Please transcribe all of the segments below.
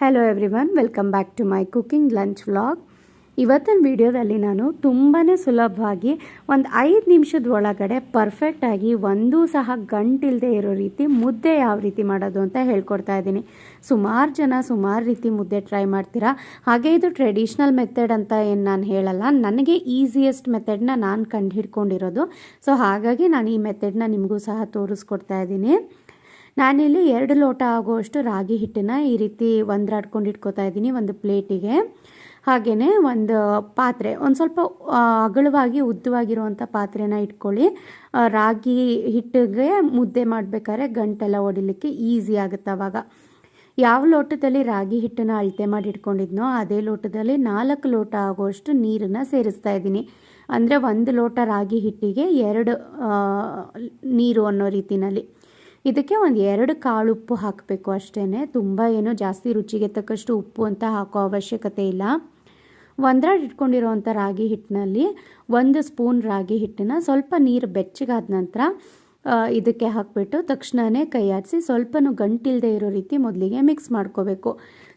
Hello everyone welcome back to my cooking lunch vlog ಇವತ್ತಿನ ವಿಡಿಯೋದಲ್ಲಿ ನಾನು ತುಂಬಾ ಸುಲಭವಾಗಿ ಒಂದು ಐದು ನಿಮಿಷದ ಒಳಗಡೆ ಪರ್ಫೆಕ್ಟಾಗಿ ಒಂದೂ ಸಹ ಗಂಟಿಲ್ಲದೆ ಇರೋ ರೀತಿ ಮುದ್ದೆ ಯಾವ ರೀತಿ ಮಾಡೋದು ಅಂತ ಹೇಳ್ಕೊಡ್ತಾ ಇದ್ದೀನಿ. ಸುಮಾರು ಜನ ಸುಮಾರು ರೀತಿ ಮುದ್ದೆ ಟ್ರೈ ಮಾಡ್ತೀರಾ? ಹಾಗೆ ಇದು ಟ್ರೆಡಿಷ್ನಲ್ ಮೆಥಡ್ ಅಂತ ಏನು ನಾನು ಹೇಳಲ್ಲ, ನನಗೆ ಈಸಿಯೆಸ್ಟ್ ಮೆಥಡ್ನ ನಾನು ಕಂಡು ಹಿಡ್ಕೊಂಡಿರೋದು ಸೊ ಹಾಗಾಗಿ ನಾನು ಈ ಮೆಥಡ್ನ ನಿಮಗೂ ಸಹ ತೋರಿಸ್ಕೊಡ್ತಾ ಇದ್ದೀನಿ. ನಾನಿಲ್ಲಿ ಎರಡು ಲೋಟ ಆಗುವಷ್ಟು ರಾಗಿ ಹಿಟ್ಟನ್ನು ಈ ರೀತಿ ಒಂದ್ರಾಡ್ಕೊಂಡು ಇಟ್ಕೋತಾ ಇದ್ದೀನಿ, ಒಂದು ಪ್ಲೇಟಿಗೆ. ಹಾಗೆಯೇ ಒಂದು ಪಾತ್ರೆ, ಒಂದು ಸ್ವಲ್ಪ ಅಗಲವಾಗಿ ಉದ್ದವಾಗಿರುವಂಥ ಪಾತ್ರೆನ ಇಟ್ಕೊಳ್ಳಿ. ರಾಗಿ ಹಿಟ್ಟಿಗೆ ಮುದ್ದೆ ಮಾಡಬೇಕಾದ್ರೆ ಗಂಟೆಲ್ಲ ಹೊಡಿಲಿಕ್ಕೆ ಈಸಿ ಆಗುತ್ತೆ ಅವಾಗ. ಯಾವ ಲೋಟದಲ್ಲಿ ರಾಗಿ ಹಿಟ್ಟನ್ನು ಅಳತೆ ಮಾಡಿ ಇಟ್ಕೊಂಡಿದ್ನೋ ಅದೇ ಲೋಟದಲ್ಲಿ ನಾಲ್ಕು ಲೋಟ ಆಗುವಷ್ಟು ನೀರನ್ನು ಸೇರಿಸ್ತಾ ಇದ್ದೀನಿ. ಅಂದರೆ ಒಂದು ಲೋಟ ರಾಗಿ ಹಿಟ್ಟಿಗೆ ಎರಡು ನೀರು ಅನ್ನೋ ರೀತಿನಲ್ಲಿ. ಇದಕ್ಕೆ ಒಂದು ಎರಡು ಕಾಳು ಉಪ್ಪು ಹಾಕಬೇಕು ಅಷ್ಟೇ ತುಂಬ ಏನೋ ಜಾಸ್ತಿ ರುಚಿಗೆ ತಕ್ಕಷ್ಟು ಉಪ್ಪು ಅಂತ ಹಾಕೋ ಅವಶ್ಯಕತೆ ಇಲ್ಲ. ಒಂದ್ರಾಡ್ ಇಟ್ಕೊಂಡಿರೋವಂಥ ರಾಗಿ ಹಿಟ್ಟಿನಲ್ಲಿ ಒಂದು ಸ್ಪೂನ್ ರಾಗಿ ಹಿಟ್ಟನ್ನು ಸ್ವಲ್ಪ ನೀರು ಬೆಚ್ಚಗಾದ ನಂತರ ಇದಕ್ಕೆ ಹಾಕಿಬಿಟ್ಟು ತಕ್ಷಣವೇ ಕೈ ಆಡಿಸಿ ಸ್ವಲ್ಪನೂ ಗಂಟಿಲ್ಲದೆ ಇರೋ ರೀತಿ ಮೊದಲಿಗೆ ಮಿಕ್ಸ್ ಮಾಡ್ಕೋಬೇಕು.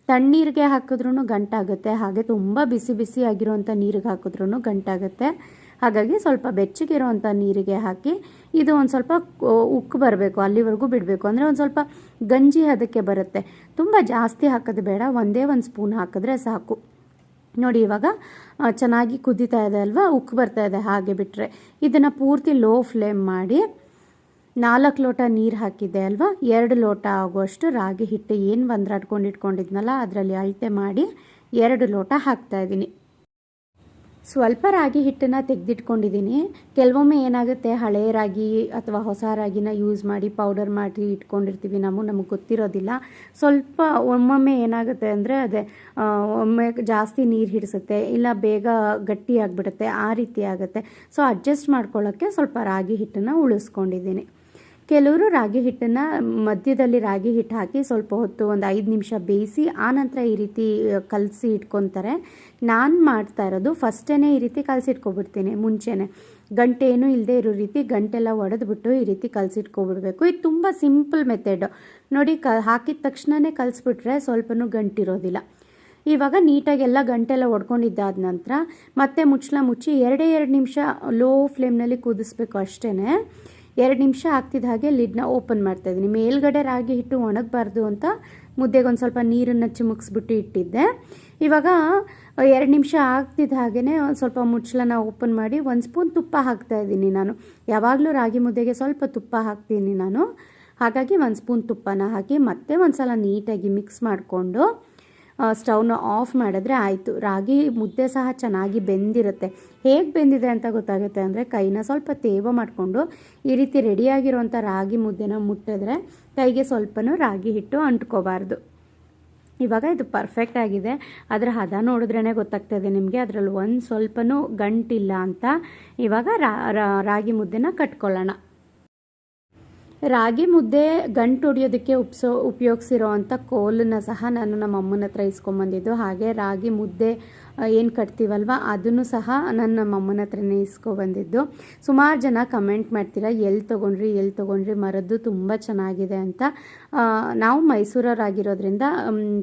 ತಣ್ಣೀರಿಗೆ ಹಾಕಿದ್ರೂ ಗಂಟಾಗುತ್ತೆ, ಹಾಗೆ ತುಂಬ ಬಿಸಿ ಬಿಸಿ ಆಗಿರೋವಂಥ ನೀರಿಗೆ ಹಾಕಿದ್ರೂ ಗಂಟಾಗುತ್ತೆ. ಹಾಗಾಗಿ ಸ್ವಲ್ಪ ಬೆಚ್ಚಗಿರೋವಂಥ ನೀರಿಗೆ ಹಾಕಿ ಇದು ಒಂದು ಸ್ವಲ್ಪ ಉಕ್ಕು ಬರಬೇಕು, ಅಲ್ಲಿವರೆಗೂ ಬಿಡಬೇಕು. ಅಂದರೆ ಒಂದು ಸ್ವಲ್ಪ ಗಂಜಿ ಅದಕ್ಕೆ ಬರುತ್ತೆ. ತುಂಬ ಜಾಸ್ತಿ ಹಾಕೋದು ಬೇಡ. ಒಂದೇ ಒಂದು ಸ್ಪೂನ್ ಹಾಕಿದ್ರೆ ಸಾಕು. ನೋಡಿ, ಇವಾಗ ಚೆನ್ನಾಗಿ ಕುದಿತಾ ಇದೆ ಅಲ್ವಾ? ಉಕ್ಕು ಬರ್ತಾ ಇದೆ, ಹಾಗೆ ಬಿಟ್ಟರೆ ಇದನ್ನು ಪೂರ್ತಿ ಲೋ ಫ್ಲೇಮ್ ಮಾಡಿ ನಾಲ್ಕು ಲೋಟ ನೀರು ಹಾಕಿದ್ದೆ ಅಲ್ವಾ? ಎರಡು ಲೋಟ ಆಗುವಷ್ಟು ರಾಗಿ ಹಿಟ್ಟು. ಏನು ಒಂದ್ರಾಡ್ಕೊಂಡು ಇಟ್ಕೊಂಡಿದ್ನಲ್ಲ, ಅದರಲ್ಲಿ ಅಳತೆ ಮಾಡಿ ಎರಡು ಲೋಟ ಹಾಕ್ತಾ ಇದ್ದೀನಿ. ಸ್ವಲ್ಪ ರಾಗಿ ಹಿಟ್ಟನ್ನು ತೆಗೆದಿಟ್ಕೊಂಡಿದ್ದೀನಿ. ಕೆಲವೊಮ್ಮೆ ಏನಾಗುತ್ತೆ, ಹಳೆ ರಾಗಿ ಅಥವಾ ಹೊಸ ರಾಗಿನ ಯೂಸ್ ಮಾಡಿ ಪೌಡರ್ ಮಾಡಿ ಇಟ್ಕೊಂಡಿರ್ತೀವಿ ನಾವು, ನಮಗೆ ಗೊತ್ತಿರೋದಿಲ್ಲ. ಸ್ವಲ್ಪ ಒಮ್ಮೊಮ್ಮೆ ಏನಾಗುತ್ತೆ ಅಂದರೆ ಅದೇ ಒಮ್ಮೆ ಜಾಸ್ತಿ ನೀರು ಹಿಡಿಸುತ್ತೆ, ಇಲ್ಲ ಬೇಗ ಗಟ್ಟಿ ಆಗಿಬಿಡುತ್ತೆ, ಆ ರೀತಿ ಆಗುತ್ತೆ. ಸೊ ಅಡ್ಜಸ್ಟ್ ಮಾಡ್ಕೊಳ್ಳೋಕ್ಕೆ ಸ್ವಲ್ಪ ರಾಗಿ ಹಿಟ್ಟನ್ನು ಉಳಿಸ್ಕೊಂಡಿದ್ದೀನಿ. ಕೆಲವರು ರಾಗಿ ಹಿಟ್ಟನ್ನು ಮಧ್ಯದಲ್ಲಿ ರಾಗಿ ಹಿಟ್ಟು ಹಾಕಿ ಸ್ವಲ್ಪ ಹೊತ್ತು ಒಂದು ಐದು ನಿಮಿಷ ಬೇಯಿಸಿ ಆನಂತರ ಈ ರೀತಿ ಕಲಸಿ ಇಟ್ಕೊತಾರೆ. ನಾನು ಮಾಡ್ತಾ ಇರೋದು ಫಸ್ಟೇ ಈ ರೀತಿ ಕಲಸಿಟ್ಕೊಬಿಡ್ತೀನಿ ಮುಂಚೆನೇ. ಗಂಟೆ ಏನೂ ಇಲ್ಲದೆ ಇರೋ ರೀತಿ ಗಂಟೆಲ್ಲ ಒಡೆದ್ಬಿಟ್ಟು ಈ ರೀತಿ ಕಲಸಿಟ್ಕೊಬಿಡ್ಬೇಕು ಇದು ತುಂಬ ಸಿಂಪಲ್ ಮೆಥಡ್. ನೋಡಿ, ಕ, ಹಾಕಿದ ತಕ್ಷಣವೇ ಕಲಿಸ್ಬಿಟ್ರೆ ಸ್ವಲ್ಪನೂ ಗಂಟಿರೋದಿಲ್ಲ. ಇವಾಗ ನೀಟಾಗಿ ಎಲ್ಲ ಗಂಟೆಲ್ಲ ಒಡ್ಕೊಂಡಿದ್ದಾದ ನಂತರ ಮತ್ತೆ ಮುಚ್ಚಳ ಮುಚ್ಚಿ ಎರಡೇ ಎರಡು ನಿಮಿಷ ಲೋ ಫ್ಲೇಮ್ನಲ್ಲಿ ಕುದಿಸ್ಬೇಕು ಅಷ್ಟೇ ಎರಡು ನಿಮಿಷ ಆಗ್ತಿದ್ದ ಹಾಗೆ ಲಿಡ್ನ ಓಪನ್ ಮಾಡ್ತಾ ಇದ್ದೀನಿ. ಮೇಲ್ಗಡೆ ರಾಗಿ ಹಿಟ್ಟು ಒಣಗಬಾರ್ದು ಅಂತ ಮುದ್ದೆಗೆ ಒಂದು ಸ್ವಲ್ಪ ನೀರನ್ನು ಚಿಮುಕ್ಸ್ಬಿಟ್ಟು ಇಟ್ಟಿದ್ದೆ. ಇವಾಗ ಎರಡು ನಿಮಿಷ ಆಗ್ತಿದ್ದ ಹಾಗೆಯೇ ಒಂದು ಸ್ವಲ್ಪ ಮುಚ್ಚಳನ ಓಪನ್ ಮಾಡಿ ಒಂದು ಸ್ಪೂನ್ ತುಪ್ಪ ಹಾಕ್ತಾ ಇದ್ದೀನಿ ನಾನು. ಯಾವಾಗಲೂ ರಾಗಿ ಮುದ್ದೆಗೆ ಸ್ವಲ್ಪ ತುಪ್ಪ ಹಾಕ್ತೀನಿ ನಾನು. ಹಾಗಾಗಿ ಒಂದು ಸ್ಪೂನ್ ತುಪ್ಪನ ಹಾಕಿ ಮತ್ತೆ ಒಂದು ಸಲ ನೀಟಾಗಿ ಮಿಕ್ಸ್ ಮಾಡಿಕೊಂಡು ಸ್ಟವ್ನ ಆಫ್ ಮಾಡಿದ್ರೆ ಆಯಿತು. ರಾಗಿ ಮುದ್ದೆ ಸಹ ಚೆನ್ನಾಗಿ ಬೆಂದಿರುತ್ತೆ. ಹೇಗೆ ಬೆಂದಿದೆ ಅಂತ ಗೊತ್ತಾಗುತ್ತೆ ಅಂದರೆ ಕೈನ ಸ್ವಲ್ಪ ತೇವ ಮಾಡಿಕೊಂಡು ಈ ರೀತಿ ರೆಡಿಯಾಗಿರುವಂಥ ರಾಗಿ ಮುದ್ದೆನ ಮುಟ್ಟಿದ್ರೆ ಕೈಗೆ ಸ್ವಲ್ಪನೂ ರಾಗಿ ಹಿಟ್ಟು ಅಂಟ್ಕೋಬಾರ್ದು. ಇವಾಗ ಇದು ಪರ್ಫೆಕ್ಟ್ ಆಗಿದೆ. ಅದರ ಹದ ನೋಡಿದ್ರೇ ಗೊತ್ತಾಗ್ತದೆ ನಿಮಗೆ. ಅದರಲ್ಲಿ ಒಂದು ಸ್ವಲ್ಪನೂ ಗಂಟಿಲ್ಲ ಅಂತ ಇವಾಗ ರಾಗಿ ಮುದ್ದೆನ ಕಟ್ಕೊಳ್ಳೋಣ. ರಾಗಿ ಮುದ್ದೆ ಗಂಟು ಹೊಡಿಯೋದಕ್ಕೆ ಉಪ್ಸೋ, ಉಪಯೋಗಿಸಿರೋ ಅಂಥ ಕೋಲನ್ನ ಸಹ ನಾನು ನಮ್ಮ ಅಮ್ಮನ ಹತ್ರ ಇಸ್ಕೊಂಬಂದಿದ್ದು. ಹಾಗೆ ರಾಗಿ ಮುದ್ದೆ ಏನು ಕಟ್ತೀವಲ್ವ? ಅದನ್ನು ಸಹ ನಾನು ನಮ್ಮ ಅಮ್ಮನ ಹತ್ರನೇ ಇಸ್ಕೊಬಂದಿದ್ದು ಸುಮಾರು ಜನ ಕಮೆಂಟ್ ಮಾಡ್ತೀರಾ ಎಲ್ಲಿ ತೊಗೊಂಡ್ರಿ ಎಲ್ಲಿ ತೊಗೊಂಡ್ರಿ, ಮರದ್ದು ತುಂಬ ಚೆನ್ನಾಗಿದೆ ಅಂತ. ನಾವು ಮೈಸೂರವರಾಗಿರೋದ್ರಿಂದ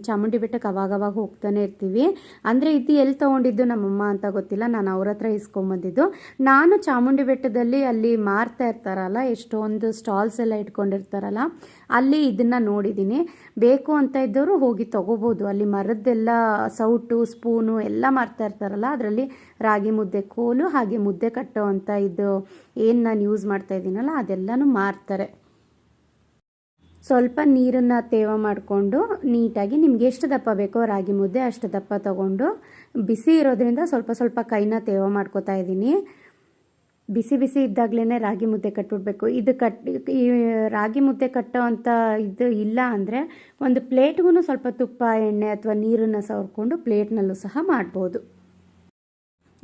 ಚಾಮುಂಡಿ ಬೆಟ್ಟಕ್ಕೆ ಅವಾಗವಾಗ ಹೋಗ್ತಾನೆ ಇರ್ತೀವಿ. ಅಂದರೆ ಇದು ಎಲ್ಲಿ ತೊಗೊಂಡಿದ್ದು ನಮ್ಮಮ್ಮ ಅಂತ ಗೊತ್ತಿಲ್ಲ, ನಾನು ಅವ್ರ ಹತ್ರ ಇಸ್ಕೊಂಬಂದಿದ್ದು ನಾನು ಚಾಮುಂಡಿ ಬೆಟ್ಟದಲ್ಲಿ ಅಲ್ಲಿ ಮಾರ್ತಾ ಇರ್ತಾರಲ್ಲ, ಎಷ್ಟೊಂದು ಸ್ಟಾಲ್ಸ್ ಎಲ್ಲ ಇಟ್ಕೊಂಡಿರ್ತಾರಲ್ಲ, ಅಲ್ಲಿ ಇದನ್ನು ನೋಡಿದ್ದೀನಿ. ಬೇಕು ಅಂತ ಇದ್ದವರು ಹೋಗಿ ತೊಗೋಬೋದು. ಅಲ್ಲಿ ಮರದ್ದೆಲ್ಲ ಸೌಟು, ಸ್ಪೂನು ಎಲ್ಲ ಮಾರ್ತಾ ಇರ್ತಾರಲ್ಲ, ಅದರಲ್ಲಿ ರಾಗಿ ಮುದ್ದೆ ಕೋಲು ಹಾಗೆ ಮುದ್ದೆ ಕಟ್ಟೋ ಅಂತ ಇದು ಏನು ನಾನು ಯೂಸ್ ಮಾಡ್ತಾ ಇದ್ದೀನಲ್ಲ ಅದೆಲ್ಲನೂ ಮಾರ್ತಾರೆ. ಸ್ವಲ್ಪ ನೀರನ್ನು ತೇವ ಮಾಡಿಕೊಂಡು ನೀಟಾಗಿ ನಿಮ್ಗೆ ಎಷ್ಟು ದಪ್ಪ ಬೇಕೋ ರಾಗಿ ಮುದ್ದೆ ಅಷ್ಟು ದಪ್ಪ ತಗೊಂಡು ಬಿಸಿ ಇರೋದ್ರಿಂದ ಸ್ವಲ್ಪ ಸ್ವಲ್ಪ ಕೈನ ತೇವ ಮಾಡ್ಕೋತಾ ಇದ್ದೀನಿ ಬಿಸಿ ಬಿಸಿ ಇದ್ದಾಗಲೇ ರಾಗಿ ಮುದ್ದೆ ಕಟ್ಬಿಡ್ಬೇಕು. ಇದು ಕಟ್, ಈ ರಾಗಿ ಮುದ್ದೆ ಕಟ್ಟೋ ಅಂಥ ಇದು ಇಲ್ಲ ಅಂದರೆ ಒಂದು ಪ್ಲೇಟ್ಗೂ ಸ್ವಲ್ಪ ತುಪ್ಪ, ಎಣ್ಣೆ ಅಥವಾ ನೀರನ್ನು ಸವರ್ಕೊಂಡು ಪ್ಲೇಟ್ನಲ್ಲೂ ಸಹ ಮಾಡ್ಬೋದು.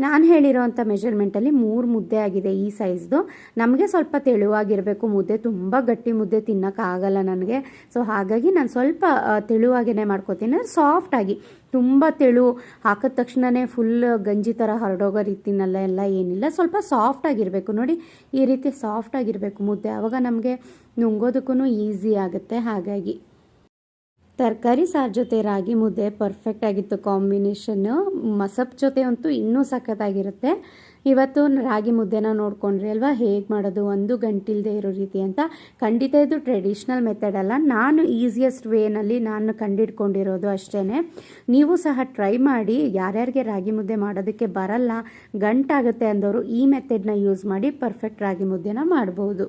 ನಾನು ಹೇಳಿರೋವಂಥ ಮೆಷರ್ಮೆಂಟಲ್ಲಿ ಮೂರು ಮುದ್ದೆ ಆಗಿದೆ ಈ ಸೈಜ್ದು ನಮಗೆ ಸ್ವಲ್ಪ ತೆಳುವಾಗಿರಬೇಕು ಮುದ್ದೆ, ತುಂಬ ಗಟ್ಟಿ ಮುದ್ದೆ ತಿನ್ನೋಕ್ಕಾಗಲ್ಲ ನನಗೆ. ಸೊ ಹಾಗಾಗಿ ನಾನು ಸ್ವಲ್ಪ ತೆಳುವಾಗೇ ಮಾಡ್ಕೋತೀನಿ. ಸಾಫ್ಟಾಗಿ ತುಂಬ ತೆಳು, ಹಾಕಿದ ತಕ್ಷಣವೇ ಫುಲ್ ಗಂಜಿ ಥರ ಹರಡೋಗೋ ರೀತಿನಲ್ಲ ಎಲ್ಲ ಏನಿಲ್ಲ. ಸ್ವಲ್ಪ ಸಾಫ್ಟಾಗಿರಬೇಕು ನೋಡಿ, ಈ ರೀತಿ ಸಾಫ್ಟಾಗಿರಬೇಕು ಮುದ್ದೆ. ಆವಾಗ ನಮಗೆ ನುಂಗೋದಕ್ಕೂ ಈಸಿ ಆಗುತ್ತೆ. ಹಾಗಾಗಿ ತರಕಾರಿ ಸಾರು ಜೊತೆ ರಾಗಿ ಮುದ್ದೆ ಪರ್ಫೆಕ್ಟ್ ಆಗಿತ್ತು ಕಾಂಬಿನೇಷನ್ನು ಮಸಪ್ ಜೊತೆ ಅಂತೂ ಇನ್ನೂ ಸಖತ್ತಾಗಿರುತ್ತೆ. ಇವತ್ತು ರಾಗಿ ಮುದ್ದೆನ ನೋಡ್ಕೊಂಡ್ರಿ ಅಲ್ವಾ? ಹೇಗೆ ಮಾಡೋದು? ಒಂದು ಗಂಟಿಲ್ದೇ ಇರೋ ರೀತಿ ಅಂತ. ಖಂಡಿತ ಇದು ಟ್ರೆಡಿಷ್ನಲ್ ಮೆಥಡ್ ಅಲ್ಲ. ನಾನು ಈಸಿಯೆಸ್ಟ್ ವೇನಲ್ಲಿ ನಾನು ಕಂಡಿಡ್ಕೊಂಡಿರೋದು ಅಷ್ಟೇ ನೀವು ಸಹ ಟ್ರೈ ಮಾಡಿ. ಯಾರ್ಯಾರಿಗೆ ರಾಗಿ ಮುದ್ದೆ ಮಾಡೋದಕ್ಕೆ ಬರಲ್ಲ, ಗಂಟಾಗುತ್ತೆ ಅಂದವರು ಈ ಮೆಥಡ್ನ ಯೂಸ್ ಮಾಡಿ ಪರ್ಫೆಕ್ಟ್ ರಾಗಿ ಮುದ್ದೆನ ಮಾಡ್ಬೋದು.